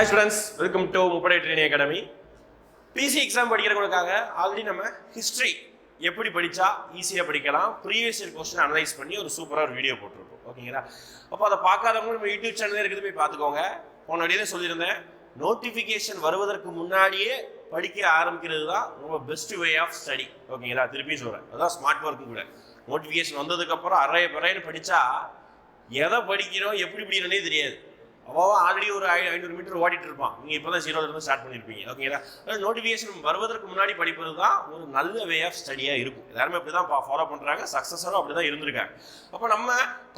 Hi students welcome to Muppadai training academy PC exam படிக்கிறவங்களுக்காக already நம்ம history எப்படி படித்தா ஈஸியாக படிக்கலாம் ப்ரீவியஸ் இயர் கொஸ்டின் அனலைஸ் பண்ணி ஒரு சூப்பராக ஒரு வீடியோ போட்டிருக்கோம். ஓகேங்களா அப்போ அதை பார்க்காதவங்க நம்ம யூடியூப் சேனல் இருக்குது போய் பார்த்துக்கோங்க. போன வழியே சொல்லியிருந்தேன் நோட்டிஃபிகேஷன் வருவதற்கு முன்னாடியே படிக்க ஆரம்பிக்கிறது தான் ரொம்ப பெஸ்ட் வே ஆஃப் ஸ்டடி ஓகேங்களா திருப்பி சொல்கிறேன் அதான் ஸ்மார்ட் ஒர்க்கும் கூட. நோட்டிஃபிகேஷன் வந்ததுக்கப்புறம் அரைய பறையன்னு படித்தா எதை படிக்கிறோம் எப்படி படிக்கிறோன்னே தெரியாது. அவன் ஆல்ரெடி ஒரு ஐ ஐநூறு மீட்டர் ஓடிட்டு இருப்பான் நீங்கள் இப்போ தான் ஜீரோலேருந்து ஸ்டார்ட் பண்ணியிருப்பீங்க ஓகேங்களா அதாவது நோட்டிஃபிகேஷன் வருவதற்கு முன்னாடி படிப்பது தான் ஒரு நல்ல வே ஆஃப் ஸ்டடியாக இருக்கும். எல்லாருமே அப்படி தான் ஃபாலோ பண்ணுறாங்க சக்ஸஸரும் அப்படி தான் இருந்திருக்காங்க. அப்போ நம்ம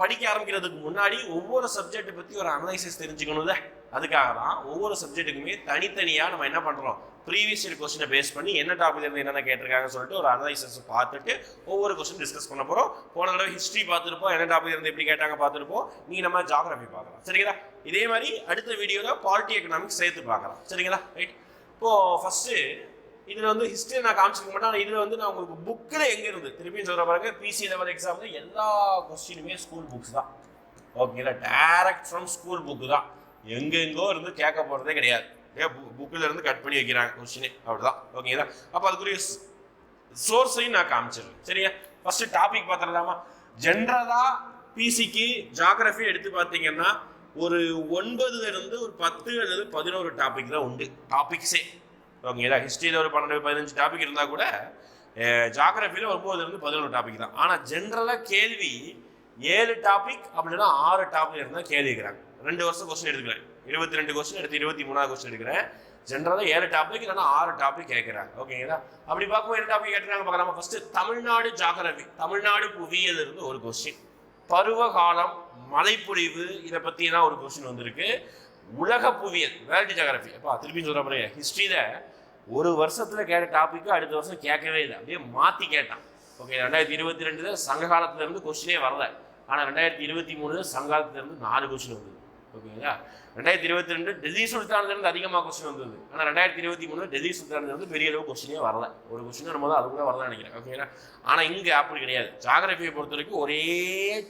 படிக்க ஆரம்பிக்கிறதுக்கு முன்னாடி ஒவ்வொரு சப்ஜெக்ட்டை பற்றி ஒரு அனலைசிஸ் தெரிஞ்சுக்கணும்ல. அதுக்காக தான் ஒவ்வொரு சப்ஜெக்ட்டுக்குமே தனித்தனியாக நம்ம என்ன பண்ணுறோம் ப்ரீவியஸ் இயர் கொஸ்டினை பேஸ் பண்ணி என்ன டாபிக் இருந்து என்னென்ன கேட்டிருக்காங்கன்னு சொல்லிட்டு ஒரு அனலைசஸ் பார்த்துட்டு ஒவ்வொரு கொஸ்டின் டிஸ்கஸ் பண்ண போகிறோம் போன தடவை ஹிஸ்ட்ரி பார்த்துருப்போம். என்ன டாபிக் இருந்து எப்படி கேட்டாங்க பார்த்துருப்போம். நீ நம்ம ஜாகிரபி பார்க்கலாம். சரிங்களா? இதே மாதிரி அடுத்த வீடியோவில் பாலிட்டி எக்கனாமிக்ஸ் சேர்த்து பார்க்கலாம். சரிங்களா? ரைட் இப்போது ஃபர்ஸ்ட்டு இதில் வந்து ஹிஸ்ட்ரி நான் காமிச்சிக்க மாட்டேன். ஆனால் இதில் வந்து நான் உங்களுக்கு புக்கில் எங்கே இருந்து திருப்பியும் சொல்கிற பாருங்க. பிசி லெவல் எக்ஸாமில் எல்லா கொஸ்டினுமே ஸ்கூல் புக்ஸ் தான். ஓகேங்களா டேரக்ட் ஃப்ரம் ஸ்கூல் புக்கு தான். எங்கெங்கோ இருந்து கேட்க போகிறதே கிடையாது. ஏன் புக்கில் இருந்து கட் பண்ணி வைக்கிறாங்க கொஸ்டினே அப்படிதான். ஓகேங்களா அப்போ அதுக்குரிய சோர்ஸையும் நான் காமிச்சிடுறேன். சரியா? ஃபர்ஸ்ட் டாபிக் பார்த்துடலாமா? ஜென்ரலாக பிசிக்கு ஜாகிரஃபி எடுத்து பார்த்தீங்கன்னா ஒரு ஒன்பதுல இருந்து ஒரு பத்து அல்லது பதினோரு டாபிக் தான் உண்டு. டாபிக்ஸே ஓகேங்களா ஹிஸ்ட்ரியில் ஒரு பன்னெண்டு பதினஞ்சு டாபிக் இருந்தால் கூட ஜாகிரஃபியில் ஒன்பதுல இருந்து பதினோரு டாபிக் தான். ஆனால் ஜென்ரலாக கேள்வி ஏழு டாபிக் அப்படின்னா ஆறு டாபிக் இருந்தால் கேள்வி கேட்குறாங்க. ரெண்டு வருஷம் கொஸ்டின் எடுத்துக்கிறேன். இருபத்தி ரெண்டு கொஸ்டின் எடுத்து இருபத்தி மூணாவது கொஸ்டின் எடுக்கிறேன் ஜென்ரலாக ஏழு டாபிக் இல்லைன்னா ஆறு டாபிக் கேட்குறாங்க. ஓகேங்களா அப்படி பார்க்கும்போது என்ன டாபிக் கேட்டுறாங்க பார்க்கலாம். ஃபர்ஸ்ட் தமிழ்நாடு ஜாகிரபி தமிழ்நாடு புவியியல் இருந்து ஒரு கொஸ்டின் பருவ காலம் மழைப்பொழிவு இதை பற்றியெல்லாம் ஒரு கொஸ்டின் வந்திருக்கு. உலக புவியியல் வேர்ல்டு ஜாகிரபி அப்பா திருப்பி சொல்கிற பாருங்க. ஹிஸ்ட்ரியில் ஒரு வருஷத்தில் கேட்ட டாப்பிக்கு அடுத்த வருஷம் கேட்கவே இல்லை. அப்படியே மாற்றி கேட்டான். ஓகே ரெண்டாயிரத்தி இருபத்தி ரெண்டு சங்க காலத்துலேருந்து கொஸ்டினே வரல. ஆனால் ரெண்டாயிரத்தி இருபத்தி மூணு சங்க காலத்துலேருந்து நாலு கொஸ்டின் வந்தது ஓகேங்களா? ரெண்டாயிரத்தி இருபத்தி ரெண்டு டெல்லி சுல்தான்லேருந்து அதிகமாக கொஸ்டின் வந்தது. ஆனால் ரெண்டாயிரத்தி இருபத்தி மூணு டெல்லி சுல்தான்லேருந்து பெரிய அளவு கொஸ்டினே வரல. ஒரு கொஸ்டின் நம்ம அது கூட வரலாம் நினைக்கிறேன். ஓகேங்களா? ஆனால் இங்கே அப்படி கிடையாது. ஜாகிரபியை பொறுத்த வரைக்கும் ஒரே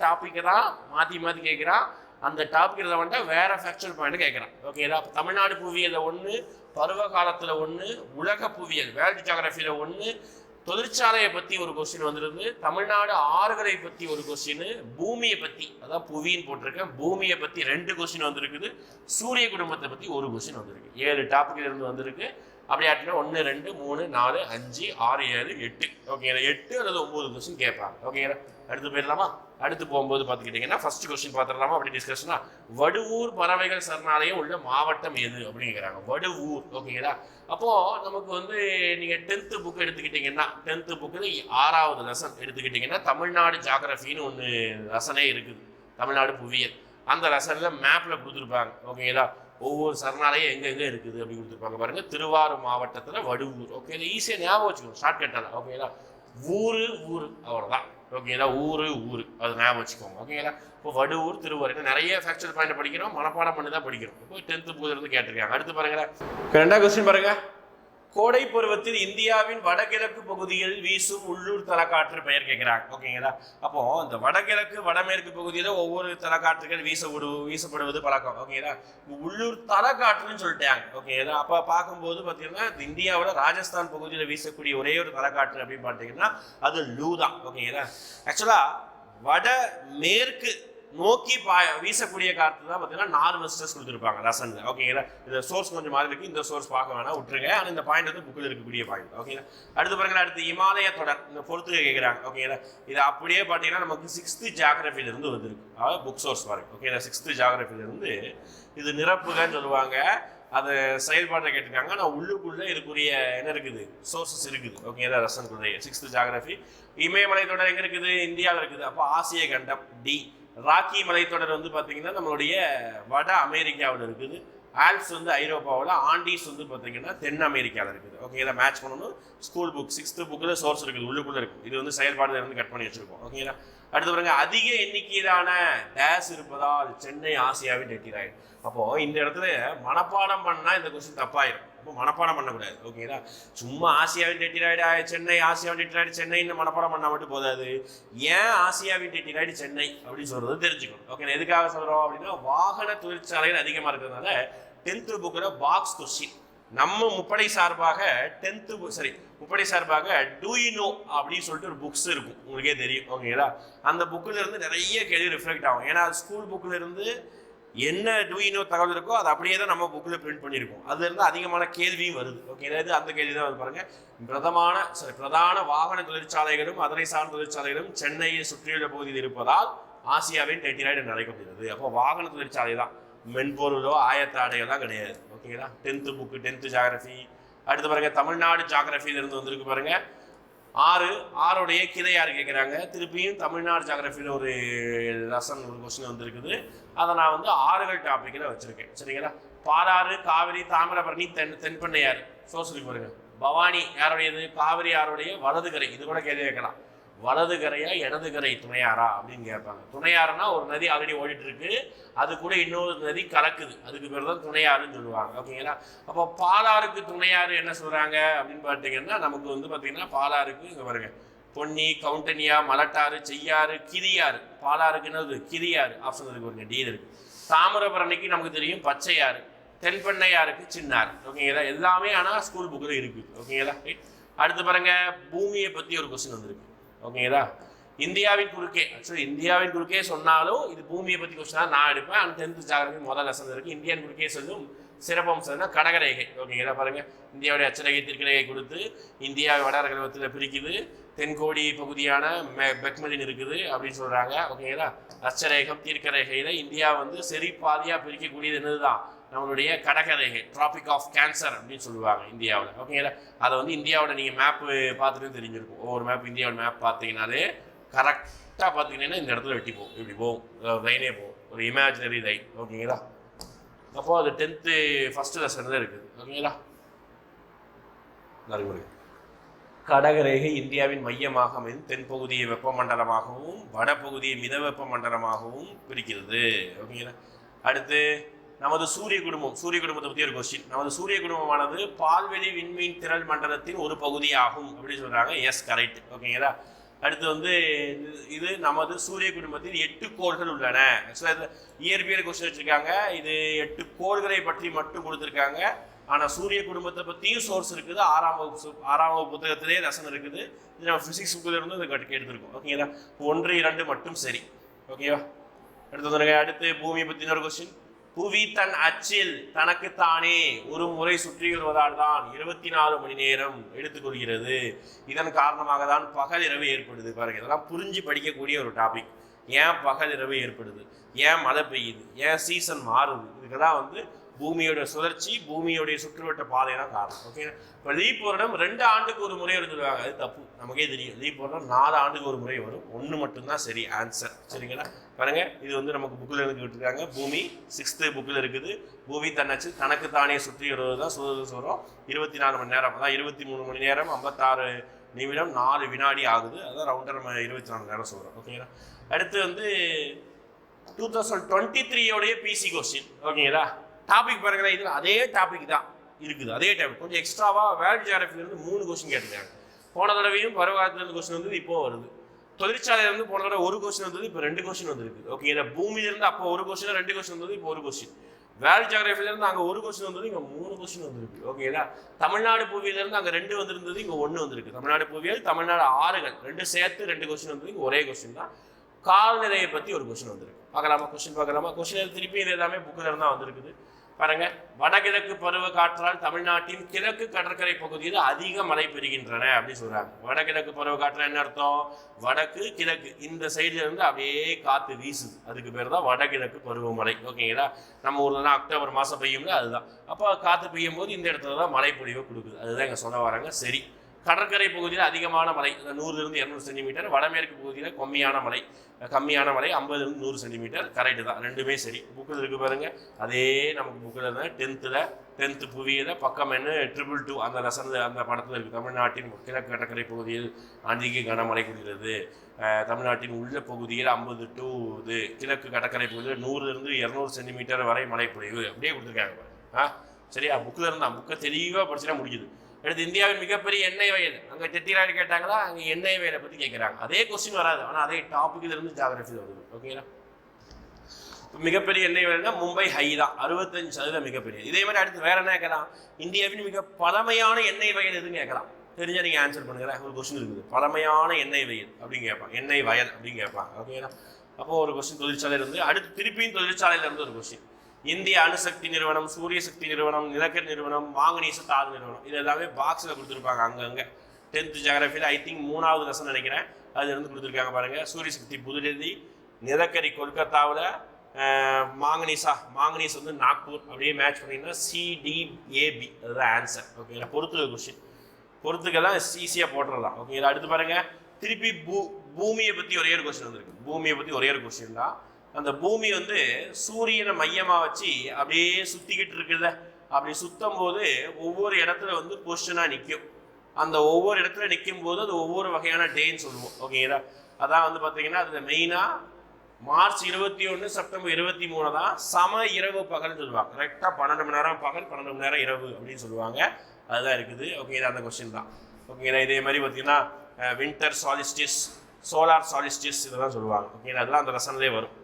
டாப்பிக்கை தான் மாற்றி மாற்றி கேட்குறான் அந்த டாப்பிக்கிறத வந்துட்டு வேறு ஃபேக்சர் பாயிண்ட் கேட்குறான் ஓகேங்களா? அப்ப தமிழ்நாடு புவியில் ஒன்று பருவ காலத்தில் ஒன்று உலக புவியல் வேர்ல்டு ஜாகிரபியில் ஒன்று தொழிற்சாலையை பற்றி ஒரு கொஸ்டின் வந்திருந்து தமிழ்நாடு ஆறுகளை பற்றி ஒரு கொஸ்டின் பூமியை பற்றி அதான் புவின்னு போட்டிருக்கேன். பூமியை பற்றி ரெண்டு கொஸ்டின் வந்திருக்குது. சூரிய குடும்பத்தை பற்றி ஒரு கொஸ்டின் வந்திருக்கு. ஏழு டாபிக்ல இருந்து வந்திருக்கு. அப்படி ஆட்டினா ஒன்று ரெண்டு மூணு நாலு அஞ்சு ஆறு ஏழு எட்டு. ஓகேங்களா எட்டு அல்லது ஒம்பது கொஸ்டின் கேட்பாங்க. ஓகேங்களா அடுத்து போயிடலாமா? அடுத்து போகும்போது பார்த்துக்கிட்டிங்கன்னா ஃபர்ஸ்ட் கொஸ்டின் பார்த்துடலாமா? அப்படி டிஸ்கஷனா வடுவூர் பறவைகள் சரணாலயம் உள்ள மாவட்டம் எது? அப்படிங்கிறாங்க வடுவூர் ஓகேங்களா அப்போது நமக்கு வந்து நீங்கள் டென்த்து புக் எடுத்துக்கிட்டிங்கன்னா டென்த்து புக்கில் ஆறாவது லெசன் எடுத்துக்கிட்டிங்கன்னா தமிழ்நாடு ஜாகிரஃபின்னு ஒன்று லெசனே இருக்குது. தமிழ்நாடு புவியியல். அந்த ரசனில் மேப்பில் கொடுத்துருப்பாங்க ஓகேங்களா ஒவ்வொரு சரணாலயம் எங்கெங்கே இருக்குது அப்படி கொடுத்துருப்பாங்க பாருங்கள் திருவாரூர் மாவட்டத்தில் வடுவூர் ஓகே ஈஸியாக ஞாபகம் வச்சுக்கணும் ஷார்ட்கட்டால ஓகேங்களா ஊர் ஊர் அவ்வளோதான் ஓகேங்களா? ஊரு ஊர். அது ஞாபகம் வச்சுக்கோங்க. ஓகேங்களா? இப்போ வடுவூர் திருவாரூர் நிறைய ஃபேக்சர் பாயிண்ட் படிக்கிறோம் மனப்பாடம் பண்ணி தான் படிக்கிறோம். இப்போ டென்த்து போதுலேருந்து கேட்டிருக்காங்க. அடுத்து பாருங்களேன். ரெண்டாவது கொஸ்டின் பாருங்கள் கோடை பருவத்தில் இந்தியாவின் வடகிழக்கு பகுதியில் வீசும் உள்ளூர் தலக்காற்று பெயர் கேட்கிறாங்க. ஓகேங்களா? அப்போ இந்த வடகிழக்கு வடமேற்கு பகுதியில் ஒவ்வொரு தலைக்காற்றுகள் வீச விடு வீசப்படுவது பழக்கம். ஓகேங்களா? உள்ளூர் தலக்காற்றுன்னு சொல்லிட்டாங்க. ஓகேங்களா? அப்போ பார்க்கும்போது பார்த்தீங்கன்னா இந்தியாவில் ராஜஸ்தான் பகுதியில் வீசக்கூடிய ஒரே ஒரு தலைக்காற்று அப்படின்னு பார்த்தீங்கன்னா அது லூ தான் ஓகேங்களா? ஆக்சுவலாக வட மேற்கு நோக்கி பா வீசக்கூடிய காற்று தான் பார்த்தீங்கன்னா நாலு வெஸ்டர்ஸ் கொடுத்துருப்பாங்க லெசனில் ஓகேங்களா இந்த சோர்ஸ் கொஞ்சம் மாதிரி இருக்கு. இந்த சோர்ஸ் பார்க்க வேணாம் விட்டுருங்க. ஆனால் இந்த பாயிண்ட் வந்து புக்கில் இருக்கக்கூடிய பாயிண்ட் ஓகேங்களா அடுத்து பாருங்க அடுத்து இமாலய தொடர். இந்த பொறுத்து கேட்குறாங்க ஓகேங்களா இது அப்படியே பார்த்தீங்கன்னா நமக்கு சிக்ஸ்த்து ஜாகிரபிலிருந்து வந்துருக்கு. அதாவது புக் சோர்ஸ் பாருங்க ஓகேங்களா சிக்ஸ்த்து ஜாகிரபிலிருந்து இது நிரப்புகன்னு சொல்லுவாங்க. அது செயல்பாட்டை கேட்டிருக்காங்க. ஆனால் உள்ளுக்குள்ளே இருக்கக்கூடிய என்ன இருக்குது? சோர்சஸ் இருக்குது. ஓகேங்களா ரசனுக்குரிய சிக்ஸ்த்து ஜாகிரபி இமயமலை தொடர் எங்கே இருக்குது? இந்தியாவில் இருக்குது. அப்போ ஆசிய கண்டம் டி ராக்கி மலைத்தொடர் வந்து பார்த்தீங்கன்னா நம்மளுடைய வட அமெரிக்காவில் இருக்குது. ஆல்ப்ஸ் வந்து ஐரோப்பாவில் ஆண்டீஸ் வந்து பார்த்தீங்கன்னா தென் அமெரிக்காவில் இருக்குது. ஓகே இதை மேட்ச் பண்ணணும். ஸ்கூல் புக் சிக்ஸ்த்து புக்கில் சோர்ஸ் இருக்குது. உள்ளுக்குள்ளே இருக்குது இது வந்து செயல்பாடுலேருந்து கட் பண்ணி வச்சுருக்கோம். ஓகேங்களா அடுத்து பாருங்க அதிக எண்ணிக்கையிலான டேஸ் இருப்பதால் சென்னை ஆசியாவின் வெட்டிராயிடும் அப்போ இந்த இடத்துல மனப்பாடம் பண்ணா இந்த கொஸ்டின் தப்பாயிரும். அப்போ மனப்பாடம் பண்ணக்கூடாது ஓகேங்களா சும்மா ஆசியாவின் டெட்டிராய்டு சென்னை ஆசியாவின் டெட்டிராய்டு சென்னைன்னு மனப்பாடம் பண்ண மட்டும் போதாது. ஏன் ஆசியாவின் டெட்டிராய்டு சென்னை? அப்படின்னு சொல்றது தெரிஞ்சுக்கணும். ஓகே எதுக்காக சொல்றோம் அப்படின்னா வாகன தொழிற்சாலைகள் அதிகமாக இருக்கிறதுனால டென்த்து புக்கில் பாக்ஸ் கொஸ்டின் நம்ம முப்படை சார்பாக டென்த்து சரி முப்படை சார்பாக டூ அப்படின்னு சொல்லிட்டு ஒரு புக்ஸ் இருக்கும். உங்களுக்கே தெரியும். ஓகேங்களா அந்த புக்கில் இருந்து நிறைய கேள்வி ரிஃப்ளெக்ட் ஆகும். ஏன்னா ஸ்கூல் புக்கில் இருந்து என்ன டூ தகவல் இருக்கோ அது அப்படியே தான் நம்ம புக்கில் பிரிண்ட் பண்ணியிருக்கோம். அதுல இருந்து அதிகமான கேள்வியும் வருது. ஓகே இது அந்த கேள்வி தான் வந்து பாருங்க. பிரதமான சாரி பிரதான வாகன தொழிற்சாலைகளும் அதனை சார்ந்த தொழிற்சாலைகளும் சென்னையை சுற்றியுள்ள பகுதியில் இருப்பதால் ஆசியாவின் டெட்டிராய்டு நடக்கப்படுகிறது அப்போ வாகன தொழிற்சாலை தான். மென்பொருளோ ஆயத்த தான் கிடையாது. ஓகேங்களா டென்த்து புக்கு டென்த்து ஜாகிரஃபி அடுத்து பாருங்க தமிழ்நாடு ஜாகிரபியில வந்திருக்கு பாருங்க. ஆறு ஆறுடைய கிளையார் கேட்குறாங்க? திருப்பியும் தமிழ்நாடு ஜாகிரஃபியில் ஒரு லெசன் ஒரு கொஸ்டின் வந்திருக்குது. அதை நான் வந்து ஆறுகள் டாப்பிக்கில் வச்சுருக்கேன். சரிங்களா? பாலாறு காவிரி தாமிரபரணி தென் தென்பண்ணையாறு சோசியலுக்கு பாருங்க. பவானி யாருடையது? காவிரி யாருடைய? வலதுகரை. இது கூட கேள்வி கேட்கலாம். வலது கரையா இடது கரை துணையாரா அப்படின்னு கேட்பாங்க. துணையாறுனா ஒரு நதி ஆல்ரெடி ஓடிட்டு இருக்கு அது கூட இன்னொரு நதி கலக்குது. அதுக்கு பேர் தான் துணையாறுன்னு சொல்லுவாங்க. ஓகேங்களா? அப்போ பாலாறுக்கு துணையாறு என்ன சொல்றாங்க அப்படின்னு பார்த்தீங்கன்னா நமக்கு வந்து பார்த்தீங்கன்னா பாலாறுக்கு இங்கே பாருங்க. பொன்னி கவுண்டனியா மலட்டாறு செய்யாறு கிரியாறு பாலாறுக்கு என்னது? கிரியாறு ஆப்ஷன் இருக்கு பாருங்க. டி இருக்கு. தாமிரபரணிக்கு நமக்கு தெரியும் பச்சையாறு. தென்பெண்ணையாருக்கு சின்னார் ஓகேங்களா? எல்லாமே ஆனால் ஸ்கூல் புக்கில் இருக்குது ஓகேங்களா? ரைட் அடுத்து பாருங்க. பூமியை பற்றி ஒரு கொஸ்டின் வந்திருக்கு. ஓகேங்களா இந்தியாவின் குறுக்கே ஆக்சுவலி இந்தியாவின் குறுக்கே சொன்னாலும் இது பூமியை பற்றி கொஸ்டின் நான் எடுப்பேன். ஆனால் டென்த்து ஜாகிரபி முதல் லெசன் இருக்குது இந்தியன் குறுக்கே சொல்லும் சிறப்பம்சம்னா கடகரேகை. ஓகேங்களா பாருங்கள் இந்தியாவுடைய அச்சரேகை திருக்கரேகை கொடுத்து இந்தியாவை வடரகத்தில் பிரிக்குது. தென்கோடி பகுதியான மெ- பெக்மலின் இருக்குது அப்படின்னு சொல்கிறாங்க ஓகேங்களா அச்சரேகம் தீர்க்கரேகையில் இந்தியா வந்து சரி பாதியாக பிரிக்கக்கூடியது என்னதுதான்? நம்மளுடைய கடகரேகை டிராபிக் ஆஃப் கேன்சர் அப்படின்னு சொல்லுவாங்க இந்தியாவில். ஓகேங்களா அதை வந்து இந்தியாவோட நீங்கள் மேப்பு பார்த்துட்டு தெரிஞ்சிருக்கும். ஒவ்வொரு மேப் இந்தியாவோட மேப் பார்த்தீங்கன்னாலே கரெக்டாக பார்த்தீங்கன்னா இந்த இடத்துல வெட்டி போகும். இப்படி போகும். லைனே போகும். ஒரு இமேஜினரி லைன் ஓகேங்களா அப்போ அது டென்த்து ஃபஸ்ட்டு லெசன் தான் இருக்குது. ஓகேங்களா நறுமுறை கடகரேகை இந்தியாவின் மையமாக அமைந்து தென்பகுதியை வெப்பமண்டலமாகவும் வடபகுதியை மித வெப்பமண்டலமாகவும் பிரிக்கிறது. ஓகேங்களா அடுத்து நமது சூரிய குடும்பம் சூரிய குடும்பத்தை பற்றி ஒரு கொஸ்டின் நமது சூரிய குடும்பமானது பால்வெளி விண்மீன் திரள் மண்டலத்தின் ஒரு பகுதியாகும் அப்படின்னு சொல்கிறாங்க எஸ் கரெக்ட் ஓகேங்களா அடுத்து வந்து இது- நமது சூரிய குடும்பத்தில் எட்டு கோள்கள் உள்ளன. ஆக்சுவலாக இயற்பியல் கொஸ்டின் வச்சுருக்காங்க. இது எட்டு கோள்களை பற்றி மட்டும் கொடுத்துருக்காங்க. ஆனால் சூரிய குடும்பத்தை பற்றியும் சோர்ஸ் இருக்குது. ஆறாம் வகுப்பு ஆறாம் வகுப்பு புத்தகத்திலே ரசம் இருக்குது. இது நம்ம ஃபிசிக்ஸ் புக்கில் இருந்து இதை கட்டு எடுத்திருக்கோம். ஓகேங்களா ஒன்று இரண்டு மட்டும் சரி. ஓகேவா அடுத்து வந்துருங்க. அடுத்து பூமியை பற்றின ஒரு கொஸ்டின் புவி தன் அச்சில் தனக்குத்தானே ஒரு முறை சுற்றி வருவதால் தான் இருபத்தி நாலு மணி நேரம் எடுத்துக்கொள்கிறது இதன் காரணமாக தான் பகல் இரவு ஏற்படுது. பாருங்க இதெல்லாம் புரிஞ்சு படிக்கக்கூடிய ஒரு டாபிக் ஏன் பகல் இரவு ஏற்படுது? ஏன் மழை பெய்யுது? ஏன் சீசன் மாறுது? இதுக்கெல்லாம் வந்து பூமியோட சுழற்சி பூமியோடைய சுற்றுவட்ட பாதை தான் காரணம் ஓகேங்களா இப்போ லீப் வருடம் ரெண்டு ஆண்டுக்கு ஒரு முறை சொல்லுவாங்க. அது தப்பு. நமக்கே தெரியும். லீப் வருடம் நாலு ஆண்டுக்கு ஒரு முறை வரும். ஒன்று மட்டும்தான் சரி ஆன்சர் சரிங்களா? பாருங்க. இது வந்து நமக்கு புக்கில் இருந்து விட்டுருக்காங்க பூமி சிக்ஸ்த்து புக்கில் இருக்குது. பூமி தன்னச்சு தனக்கு தானே சுற்றி வருவது தான் சுதந்திர வரும் இருபத்தி நாலு மணி நேரம். அதான் இருபத்தி மூணு மணி நேரம் ஐம்பத்தாறு நிமிடம் நாலு வினாடி ஆகுது. அதான் ரவுண்டர் நம்ம இருபத்தி நாலு நேரம் சொல்கிறோம் ஓகேங்களா அடுத்து வந்து டூ தௌசண்ட் டுவெண்ட்டி த்ரீயோடைய பிசி கொஸ்டின் ஓகேங்களா டாபிக் பாருங்களேன் இதில் அதே டாபிக் தான் இருக்குது. அதே டாபிக் கொஞ்சம் எக்ஸ்ட்ராவாக வேர்ல்ட் ஜியாகிரபிலேருந்து மூணு கொஸ்டின் கேட்டிருக்காங்க போன தடவையும் பருவகாலத்துலேருந்து கொஸ்டின் வந்து இப்போ வருது. தொழிற்சாலையிலேருந்து போன தடவை ஒரு கொஸ்டின் வந்தது இப்போ ரெண்டு கொஸ்டின் வந்திருக்கு. ஓகே ஏன்னா பூமியிலேருந்து அப்போ ஒரு கொஸ்டின் ரெண்டு கொஸ்டின் வந்தது இப்போ ஒரு கொஸ்டின் வேர்ல்ட் ஜியாகிரபிலேருந்து அங்கே ஒரு கொஸ்டின் வந்தது இங்கே மூணு கொஸ்டின் வந்திருக்கு. ஓகேங்களா தமிழ்நாடு புவியிலேருந்து அங்கே ரெண்டு வந்திருந்தது இங்கே ஒன்று வந்திருக்கு. தமிழ்நாடு புவியியல் தமிழ்நாடு ஆறுகள் ரெண்டு சேர்த்து ரெண்டு கொஸ்டின் வந்தது இங்கே ஒரே கொஸ்டின் தான். கால்நிலையை பற்றி ஒரு கொஷின் வந்திருக்கு. பார்க்கலாமா? கொஸ்டின் பார்க்கலாமா? கொஸ்டின் திருப்பி இது எல்லாமே புக்கில் தான் வந்திருக்குது. பாருங்க. வடகிழக்கு பருவ காற்றால் தமிழ்நாட்டின் கிழக்கு கடற்கரை பகுதியில் அதிக மழை பெறுகின்றன அப்படின்னு சொல்றாங்க. வடகிழக்கு பருவ காற்று என்ன அர்த்தம்? வடக்கு கிழக்கு. இந்த சைடுல இருந்து அப்படியே காத்து வீசுது. அதுக்கு பேர் தான் வடகிழக்கு பருவமழை ஓகேங்களா நம்ம ஊர்ல தான் அக்டோபர் மாசம் பெய்யும்ல அதுதான். அப்போ காத்து பெய்யும் போது இந்த இடத்துல தான் மழை பொழிவை கொடுக்குது. அதுதான் இங்க சொல்ல வராங்க. சரி. கடற்கரை பகுதியில் அதிகமான மழை நூறுலேருந்து இரநூறு சென்டிமீட்டர். வடமேற்கு பகுதியில் கம்மியான மழை கம்மியான மழை ஐம்பதுலேருந்து நூறு சென்டிமீட்டர். கரெக்டு தான். ரெண்டுமே சரி. புக்கில் இருக்கு பாருங்க. அதே நமக்கு புக்கில் தான். டென்த்தில் டென்த்து புவியில் பக்கம் என்ன? ட்ரிபிள் டூ அந்த லெசன் அந்த படத்தில் இருக்குது தமிழ்நாட்டின் கிழக்கு கடற்கரை பகுதியில் அதிக கனமழை குடிகிறது தமிழ்நாட்டின் உள்ள பகுதியில் ஐம்பது டூ இது கிழக்கு கடற்கரை பகுதியில் நூறுலேருந்து இரநூறு சென்டிமீட்டர் வரை மழை பொழிவு. அப்படியே கொடுத்துருக்காங்க ஆ சரியா? புக்கில் இருந்தால் புக்கை தெளிவாக படிச்சுனா முடியுது அடுத்து இந்தியாவின் மிகப்பெரிய எண்ணெய் வயல் அங்கே தெத்திராடு கேட்டாங்களா? அங்கே எண்ணெய் வயலை பற்றி கேட்குறாங்க அதே கொஸ்டின் வராது. ஆனால் அதே டாபிக்கில் இருந்து ஜாகிரபியில் வருது. ஓகேங்களா மிகப்பெரிய எண்ணெய் வயல்னா மும்பை ஹை தான். அறுபத்தஞ்சு சதவீதம் மிகப்பெரிய இதே மாதிரி அடுத்து வேற என்ன கேட்கலாம்? இந்தியாவின் மிக பழமையான எண்ணெய் வயல் எதுன்னு கேட்கலாம். தெரிஞ்சா நீங்கள் ஆன்சர் பண்ணுங்களேன் ஒரு கொஸ்டின் இருக்குது. பழமையான எண்ணெய் வயல் அப்படின்னு கேட்பான் எண்ணெய் வயல் அப்படின்னு கேட்பான் ஓகேங்களா அப்போ ஒரு கொஸ்டின் தொழிற்சாலை இருந்து அடுத்து திருப்பியும் தொழிற்சாலையில இருந்து ஒரு கொஸ்டின் இந்திய அணுசக்தி நிறுவனம் சூரிய சக்தி நிறுவனம் நிலக்கரி நிறுவனம் மாங்கனீச தாது நிறுவனம். இது எல்லாமே பாக்ஸில் கொடுத்துருப்பாங்க அங்கங்க. டென்த் ஜாகிரபியில் ஐ திங்க் மூணாவது லெசன் நினைக்கிறேன். அது இருந்து கொடுத்துருக்காங்க பாருங்க. சூரிய சக்தி புதுடெல்லி நிலக்கரி கொல்கத்தாவில் மாங்கனீஸா மாங்கனீஸ் வந்து நாக்பூர் அப்படியே மேட்ச் பண்ணிங்கன்னா சிடிஏபி அதுதான் ஆன்சர் ஓகேங்களா பொறுத்துக்க கொஸ்டின் பொறுத்துக்கெல்லாம் ஈஸியாக போட்டுடலாம் ஓகேங்களா அடுத்து பாருங்க. திருப்பி பூ பூமியை பற்றி ஒரே ஒரு கொஸ்டின் வந்திருக்கு. பூமியை பற்றி ஒரே ஒரு கொஸ்டின் தான். அந்த பூமி வந்து சூரியனை மையமாக வச்சு அப்படியே சுற்றிக்கிட்டு இருக்குல்ல. அப்படி சுற்றும் போது ஒவ்வொரு இடத்துல வந்து பொசிஷனாக நிற்கும் அந்த ஒவ்வொரு இடத்துல நிற்கும் போது அது ஒவ்வொரு வகையான டேன்னு சொல்லுவோம். ஓகேங்களா அதான் வந்து பார்த்தீங்கன்னா அதில் மெயினாக மார்ச் இருபத்தி ஒன்று செப்டம்பர் இருபத்தி மூணு தான் சம இரவு பகல்னு சொல்லுவாங்க. கரெக்டாக பன்னெண்டு மணி நேரம் பகல் பன்னெண்டு மணி நேரம் இரவு அப்படின்னு சொல்லுவாங்க. அதுதான் இருக்குது. ஓகேங்களா அந்த கொஸ்டின் தான். ஓகேங்களா இதே மாதிரி பார்த்தீங்கன்னா வின்டர் சாலிஸ்டிஸ் சோலார் சாலிஸ்டிஸ் இதெல்லாம் சொல்லுவாங்க. ஓகேங்களா அதெல்லாம் அந்த லெசன்லேயே வரும்.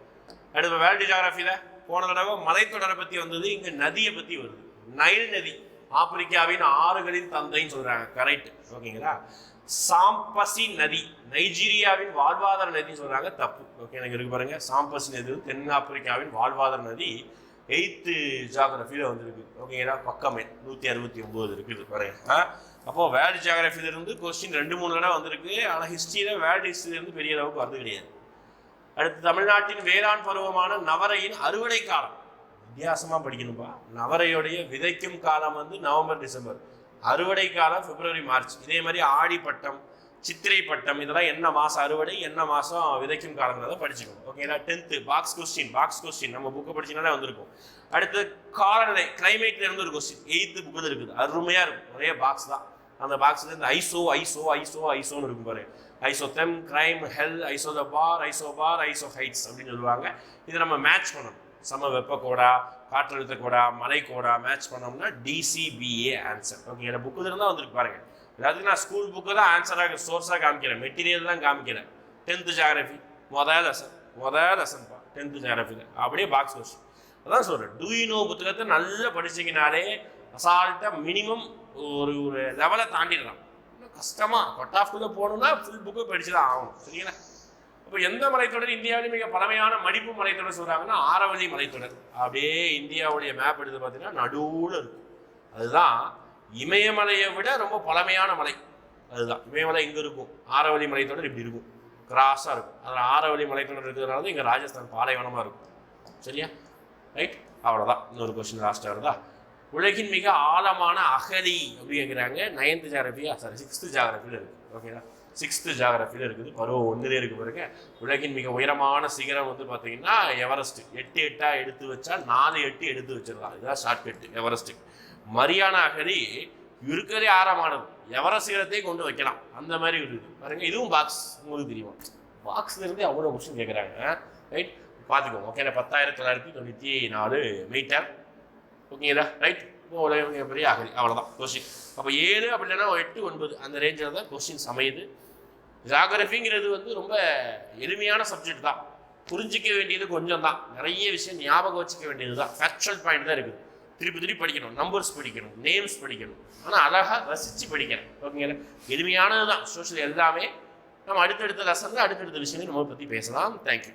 அடுத்து வேர்ல்டு ஜியாகிரஃபியில் போன தடவை மலைத்தொடரை பற்றி வந்தது இங்கே நதியை பற்றி வருது. நைல் நதி ஆப்பிரிக்காவின் ஆறுகளின் தந்தைன்னு சொல்கிறாங்க கரெக்ட் ஓகேங்களா? சாம்பசி நதி நைஜீரியாவின் வாழ்வாதார நதின்னு சொல்கிறாங்க தப்பு. ஓகே எனக்கு இருக்கு பாருங்க. சாம்பசி நதி தென்னாப்பிரிக்காவின் தென் ஆப்பிரிக்காவின் வாழ்வாதார நதி எயித்து ஜியாகிரஃபியில் வந்திருக்கு. ஓகேங்களா? பக்கமே நூற்றி அறுபத்தி ஒம்பது இருக்குது பாருங்க. ஆ? அப்போ வேர்ல்டு ஜியாகிரபில கொஸ்டின் ரெண்டு மூணு தடவை வந்திருக்கு. ஆனால் ஹிஸ்ட்ரியில் வேர்ல்டு ஹிஸ்ட்ரியிலேருந்து பெரிய அளவுக்கு வரது கிடையாது. அடுத்து தமிழ்நாட்டின் வேளாண் பருவமான நவரையின் அறுவடை காலம் வித்தியாசமா படிக்கணும்பா. நவரையுடைய விதைக்கும் காலம் வந்து நவம்பர் டிசம்பர். அறுவடை காலம் பிப்ரவரி மார்ச். இதே மாதிரி ஆடி பட்டம் சித்திரை பட்டம் இதெல்லாம் என்ன மாசம் அறுவடை என்ன மாசம் விதைக்கும் காலங்கிறத படிச்சுக்கணும். ஓகேங்களா tenth box question box question நம்ம புக்கை படிச்சீங்கன்னா வந்திருக்கும். அடுத்து காலநிலை கிளைமேட்ல இருந்து ஒரு கொஸ்டின் எயித்து புக்கில் இருக்குது. அருமையாக இருக்கும். ஒரே பாக்ஸ் தான். அந்த பாக்ஸ்ல இந்த ஐசோ ஐசோ ஐசோ ஐசோன்னு இருக்கும் பாரு. ஐசோ தெம் கிரைம் ஹெல் iso the bar isobar isohyets அப்படின்னு சொல்லுவாங்க. இதை நம்ம மேட்ச் பண்ணணும். சம வெப்ப கோடா காற்றழுத்த கோடா மலை கோடா மேட்ச் பண்ணோம்னா டிசிபிஏ ஆன்சர் ஓகே புக்கு இருந்தால் வந்துருக்கு பாருங்க. எல்லாத்துக்கும் நான் ஸ்கூல் புக்கு தான் ஆன்சராக சோர்ஸாக காமிக்கிறேன். மெட்டீரியல் தான் காமிக்கிறேன். டென்த்து ஜாகிரபி மொதல் லெசன் மொதல் லெசன்ப்பா டென்த்து ஜாகிரபியில் அப்படியே பாக்ஸ் கொஸ்டின் அதான் சொல்கிறேன் டூ நோ புத்தகத்தை நல்லா படிச்சீங்கனாலே அசால்ட்டாக மினிமம் ஒரு ஒரு லெவலை தாண்டிடலாம். கஷ்டமா. கட் ஆஃப்குள்ளே போகணும்னா ஃபுல் புக்கு படிச்சு தான் ஆகணும். சரிங்களா? இப்போ எந்த மலைத்தொடர் இந்தியாவிலே மிக பழமையான மடிப்பு மலைத்தொடர் சொல்கிறாங்கன்னா ஆரவழி மலைத்தொடர். அப்படியே இந்தியாவுடைய மேப் எடுத்து பார்த்தீங்கன்னா நடுவில் இருக்கும் அதுதான் இமயமலையை விட ரொம்ப பழமையான மலை. அதுதான். இமயமலை இங்கே இருக்கும். ஆரவழி மலைத்தொடர் இப்படி இருக்கும். கிராஸாக இருக்கும். அதில் ஆரவழி மலைத்தொடர் இருக்கிறதுனால தான் இங்கே ராஜஸ்தான் பாலைவனமாக இருக்கும். சரியா? ரைட் அவ்வளோதான் இன்னொரு கொஸ்டின் லாஸ்ட்டாக வருதா? உலகின் மிக ஆழமான அகதி அப்படிங்கிறாங்க நைன்த் நைன்த்து ஜாகிரபியா சாரி சிக்ஸ்த்து ஜாகிரபியில் இருக்குது. ஓகேங்களா சிக்ஸ்த்து ஜாகிரபியில் இருக்குது. பருவம் ஒன்றுலேயே இருக்கு பாருங்க. உலகின் மிக உயரமான சிகரம் வந்து பார்த்தீங்கன்னா எவரெஸ்ட் எட்டு எட்டாக எடுத்து வச்சா நாலு எட்டு எடுத்து வச்சிடலாம். இதுதான் ஷார்ட்கட் எவரெஸ்ட் மரியானா அகதி இருக்கிறதே ஆழமானது எவரெஸ்ட் சிகரத்தையும் கொண்டு வைக்கலாம். அந்த மாதிரி இருக்குது பாருங்க இதுவும் பாக்ஸ் உங்களுக்கு தெரியும்? பாக்ஸ்லேருந்து அவ்வளோ கொஸ்டின் கேட்குறாங்க ரைட் பார்த்துக்கோங்க ஓகே பத்தாயிரத்தி தொள்ளாயிரத்தி தொண்ணூற்றி நாலு மீட்டர் ஓகேங்களா? ரைட் உலக பெரிய அகதி அவ்வளோதான் கொஸ்டின் அப்போ ஏழு அப்படி இல்லைன்னா ஒரு எட்டு ஒன்பது. அந்த ரேஞ்சில் தான் கொஸ்டின் அமையுது. ஜாகிரபிங்கிறது வந்து ரொம்ப எளிமையான சப்ஜெக்ட் தான். புரிஞ்சிக்க வேண்டியது கொஞ்சம் தான். நிறைய விஷயம் ஞாபகம் வச்சுக்க வேண்டியது தான். ஃபேக்சுவல் பாயிண்ட் தான் இருக்குது. திருப்பி திருப்பி படிக்கணும். நம்பர்ஸ் படிக்கணும். நேம்ஸ் படிக்கணும். ஆனால் அழகாக ரசித்து படிக்கிறேன் ஓகேங்களா? எளிமையானது தான் சோஷியல் எல்லாமே. நம்ம அடுத்தடுத்த லெசனில் அடுத்தடுத்த விஷயங்கள் நம்ம பற்றி பேசலாம். தேங்க்யூ